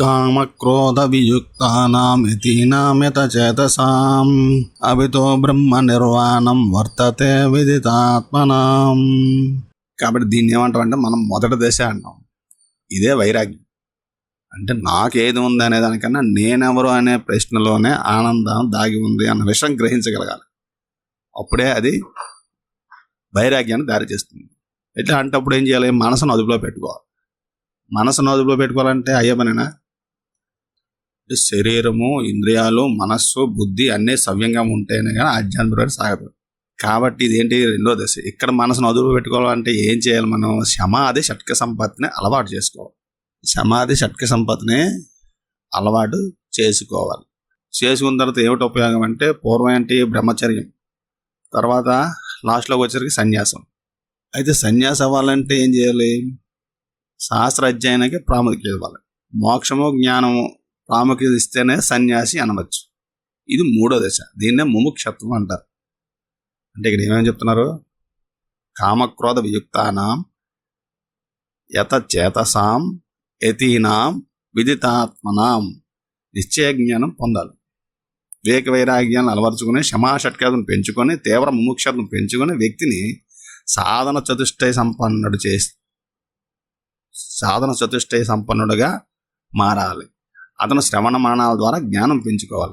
కామక్రోధవియుక్తానామితీనామిత చేతసాం అవితో బ్రహ్మ నిర్వాణం వర్తతే విదితాత్మనాం కాబట్టి దీన్ని ఏమంటారంటే మనం మొదటి దశ అంటాం. ఇదే వైరాగ్యం. అంటే నాకేది ఉంది అనే దానికన్నా నేనెవరు అనే ప్రశ్నలోనే ఆనందం దాగి ఉంది అన్న విషయం గ్రహించగలగాలి. అప్పుడే అది వైరాగ్యాన్ని దారి చేస్తుంది. ఎట్లా? అంటే అప్పుడు ఏం చేయాలి? మనసును అదుపులో పెట్టుకోవాలి. మనసును అదుపులో పెట్టుకోవాలంటే అయ్యే పనేనా శరీరము ఇంద్రియాలు మనస్సు బుద్ధి అన్నీ సవ్యంగా ఉంటేనే కానీ ఆధ్యాత్మిక సాగదు. కాబట్టి ఇదేంటి రెండో దశ. ఇక్కడ మనసును అదుపు పెట్టుకోవాలంటే ఏం చేయాలి మనం? సమాధి షట్క సంపత్తిని అలవాటు చేసుకోవాలి. సమాధి షట్క సంపత్తిని అలవాటు చేసుకోవాలి. చేసుకున్న తర్వాత ఏమిటి ఉపయోగం అంటే పూర్వం అంటే బ్రహ్మచర్యం తర్వాత లాస్ట్లోకి వచ్చేసరికి సన్యాసం. అయితే సన్యాసం అవ్వాలంటే ఏం చేయాలి? శాస్త్ర అధ్యయనానికి ప్రాముఖ్యత ఇవ్వాలి. మోక్షము జ్ఞానము ప్రాముఖ్యత ఇస్తేనే సన్యాసి అనవచ్చు. ఇది మూడో దశ. దీన్నే ముముక్షత్వం అంటారు. అంటే ఇక్కడ ఏమేమి చెప్తున్నారు? కామక్రోధ వియుక్తానాం యతచేతసాం యతీనాం విదితాత్మనాం. నిశ్చయ జ్ఞానం పొందాలి. వివేక వైరాగ్యాన్ని అలవరుచుకుని క్షమాషట్కాదును పెంచుకొని తీవ్ర ముముక్షతను పెంచుకొని వ్యక్తిని సాధన చతుష్టయ సంపన్నుడు చేసి సాధన చతుష్టయ సంపన్నుడుగా మారాలి. అతను శ్రవణ మరణాల ద్వారా జ్ఞానం పెంచుకోవాలి.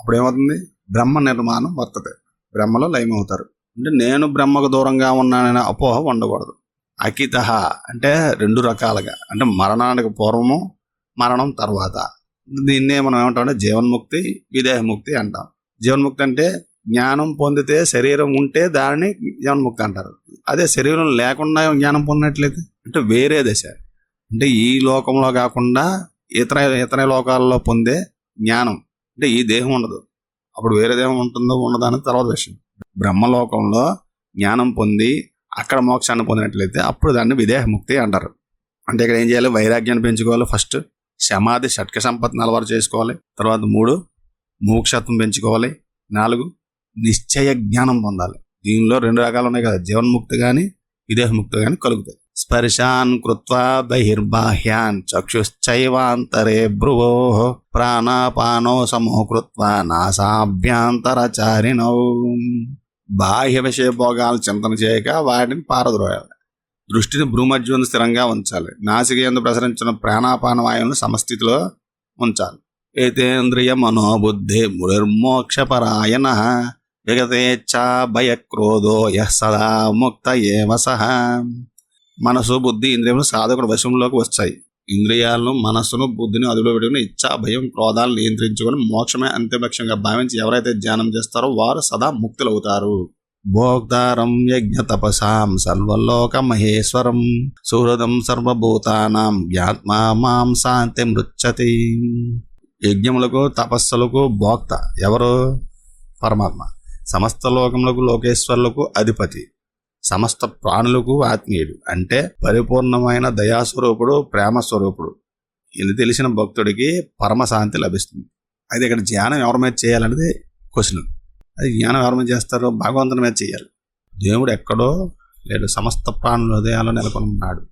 అప్పుడేమవుతుంది? బ్రహ్మ నిర్మాణం వర్తతే బ్రహ్మలో లయమవుతారు. అంటే నేను బ్రహ్మకు దూరంగా ఉన్నాననే అపోహ ఉండకూడదు. అకిత అంటే రెండు రకాలుగా. అంటే మరణానికి పూర్వము మరణం తర్వాత. దీన్నే మనం ఏమంటామంటే జీవన్ముక్తి విదేహముక్తి అంటాం. జీవన్ముక్తి అంటే జ్ఞానం పొందితే శరీరం ఉంటే దానిని జీవన్ముక్తి అంటారు. అదే శరీరం లేకుండా జ్ఞానం పొందినట్లయితే? అంటే వేరే దశ. అంటే ఈ లోకంలో కాకుండా ఇతర ఇతర లోకాల్లో పొందే జ్ఞానం. అంటే ఈ దేహం ఉండదు. అప్పుడు వేరే దేహం ఉంటుందో ఉండదని అనేది తర్వాత విషయం. బ్రహ్మలోకంలో జ్ఞానం పొంది అక్కడ మోక్షాన్ని పొందినట్లయితే అప్పుడు దాన్ని విదేహముక్తి అంటారు. అంటే ఇక్కడ ఏం చేయాలి? వైరాగ్యాన్ని పెంచుకోవాలి ఫస్ట్. సమాధి షట్క సంపత్తిని అలవాటు చేసుకోవాలి. తర్వాత మూడు మోక్షత్వం పెంచుకోవాలి. నాలుగు నిశ్చయ జ్ఞానం పొందాలి. దీనిలో రెండు రకాలు ఉన్నాయి కదా. జీవన్ముక్తి కానీ విదేహముక్తి కానీ కలుగుతాయి. స్పర్శాన్ కృత్వా బహిర్బాహ్యాన్ చక్షుశ్చైవాంతరే భ్రువో ప్రాణాపానో సమో కృత్వా నాసాభ్యాంతరచారిణౌ. బాహ్య విషయ భోగాలు చింతన చేయక వాటిని పారద్రోయాలి. దృష్టిని భ్రూమధ్యం స్థిరంగా ఉంచాలి. నాసిక ఎందు ప్రసరించిన ప్రాణాపాన వాయువులను సమస్థితిలో ఉంచాలి. ఏతేంద్రియ మనోబుద్ధి మురిర్మోక్షపరాయణ విగతేచ్ఛా భయక్రోధో యః సదా ముక్త ఏవ సహ. మనసు బుద్ధి ఇంద్రియములు సాధకుడు వశంలోకి వచ్చాయి ఇంద్రియాలను మనస్సును బుద్ధిని అదుపులో పెట్టుకుని ఇచ్చా భయం క్రోధాలను నియంత్రించుకొని మోక్షమే అంత్యపక్షంగా భావించి ఎవరైతే ధ్యానం చేస్తారో వారు సదా ముక్తులవుతారు. భోక్తారం యజ్ఞ తపసాం సర్వలోక మహేశ్వరం. సుహృదం సర్వభూతానాం జ్ఞాత్మా మాం శాంతి మృచ్చతి. యజ్ఞములకు తపస్సులకు భోక్త ఎవరు? పరమాత్మ. సమస్త లోకములకు లోకేశ్వరులకు అధిపతి. సమస్త ప్రాణులకు ఆత్మీయుడు. అంటే పరిపూర్ణమైన దయాస్వరూపుడు ప్రేమ స్వరూపుడు ఇది తెలిసిన భక్తుడికి పరమశాంతి లభిస్తుంది. అయితే ఇక్కడ ధ్యానం ఎవరి మీద చేయాలనేది క్వశ్చన్. అది జ్ఞానం ఎవరి మీద చేస్తారో భగవంతుని మీద చేయాలి. దేవుడు ఎక్కడో లేడు సమస్త ప్రాణుల హృదయాల్లో నెలకొని ఉన్నాడు